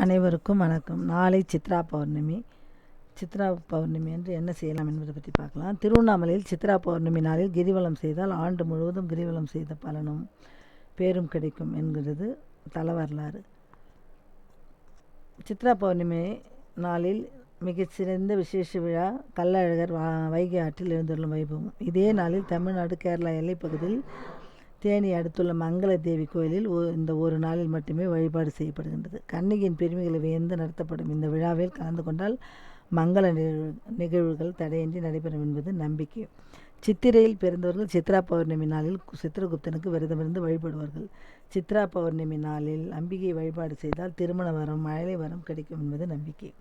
அனைவருக்கும் வணக்கம். நாளை சித்ரா பௌர்ணமி. சித்ரா பௌர்ணமி என்று என்ன செய்யலாம் என்பதை பற்றி பார்க்கலாம். திருவண்ணாமலையில் சித்ரா பௌர்ணமி நாளில் கிரிவலம் செய்தால் ஆண்டு முழுவதும் கிரிவலம் செய்த பலனும் பேரும் கிடைக்கும் என்கிறது தல வரலாறு. சித்ரா பௌர்ணமி நாளில் மிகச்சிறந்த விசேஷ விழா கள்ளழகர் வா வைகை ஆற்றில் எழுந்துள்ள வைபவம். இதே நாளில் தமிழ்நாடு கேரளா எல்லைப்பகுதியில் தேனி அடுத்துள்ள மங்கள தேவி கோயிலில் இந்த ஒரு நாளில் மட்டுமே வழிபாடு செய்யப்படுகின்றது. கண்ணகியின் பெருமைகளை வியந்து நடத்தப்படும் இந்த விழாவில் கலந்து கொண்டால் மங்கள நிகழ்வு நிகழ்வுகள் தடையின்றி நடைபெறும் என்பது நம்பிக்கை. சித்திரையில் பிறந்தவர்கள் சித்ரா பௌர்ணமி நாளில் கு- சித்திரகுப்தனுக்கு விரதமிருந்து வழிபடுவார்கள். சித்ரா பௌர்ணமி நாளில் அம்பிகை வழிபாடு செய்தால் திருமண வரம் மழலை வரம் கிடைக்கும் என்பது நம்பிக்கை.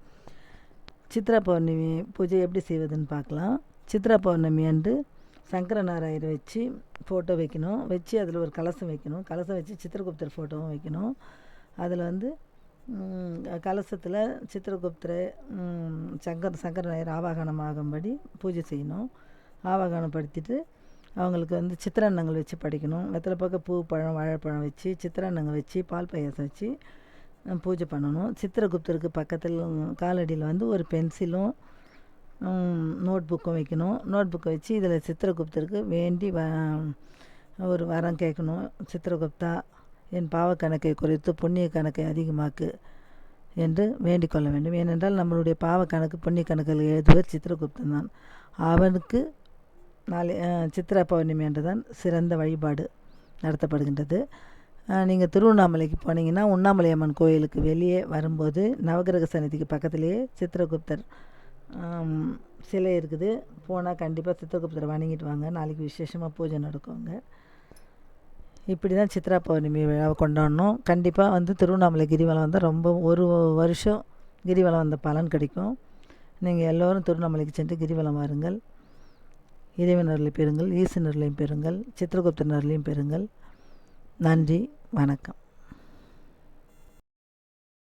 சித்ரா பௌர்ணமி பூஜை எப்படி செய்வதுன்னு பார்க்கலாம். சித்ரா பௌர்ணமி அன்று சங்கரநாராயர் வச்சு ஃபோட்டோ வைக்கணும். வச்சு அதில் ஒரு கலசம் வைக்கணும். கலசம் வச்சு சித்திரகுப்தர் ஃபோட்டோவும் வைக்கணும். அதில் வந்து கலசத்தில் சித்திரகுப்தரை சங்கர் சங்கரநாயர் ஆவாகனம் ஆகும்படி பூஜை செய்யணும். ஆவாகனப்படுத்திட்டு அவங்களுக்கு வந்து சித்திரன்னங்கள் வச்சு படிக்கணும். வெத்தலை பக்கம் பூ பழம் வாழைப்பழம் வச்சு சித்திரன்னங்கள் வச்சு பால் பாயாசம் வச்சு பூஜை பண்ணணும். சித்திரகுப்தருக்கு பக்கத்தில் காலடியில் வந்து ஒரு பென்சிலும் நோட் புக்கும் வைக்கணும். நோட் புக்கை வச்சு இதில் சித்திரகுப்தருக்கு வேண்டி வ ஒரு வரம் கேட்கணும். சித்திரகுப்தா என் பாவக்கணக்கை குறைத்து புண்ணிய கணக்கை அதிகமாக்கு என்று வேண்டிக் கொள்ள வேண்டும். ஏனென்றால் நம்மளுடைய பாவ கணக்கு புண்ணிய கணக்கில் எழுதுவர் சித்திரகுப்தன் தான். அவனுக்கு நாளை சித்திர சித்திரா பௌர்ணமி அன்றுதான் சிறந்த வழிபாடு நடத்தப்படுகின்றது. நீங்கள் திருவண்ணாமலைக்கு போனீங்கன்னா உண்ணாமலை அம்மன் கோயிலுக்கு வெளியே வரும்போது நவகிரக சன்னதிக்கு பக்கத்துலேயே சித்திரகுப்தர் சிலை இருக்குது. போனால் கண்டிப்பாக சித்திரகுப்தரை வணங்கிட்டு வாங்க. நாளைக்கு விசேஷமாக பூஜை நடக்குங்க. இப்படி தான் சித்ரா பௌர்ணமி விழாவை கொண்டாடணும். கண்டிப்பாக வந்து திருவண்ணாமலை கிரிவலம் வந்தால் ரொம்ப ஒரு வருஷம் கிரிவலம் வந்த பலன் கிடைக்கும். நீங்கள் எல்லோரும் திருவண்ணாமலைக்கு சென்று கிரிவலம் வாருங்கள். இறைவனர்களை பெறுங்கள். ஈசனர்களையும் பெறுங்கள். சித்திரகுப்தனர்களையும் பெறுங்கள். நன்றி. வணக்கம்.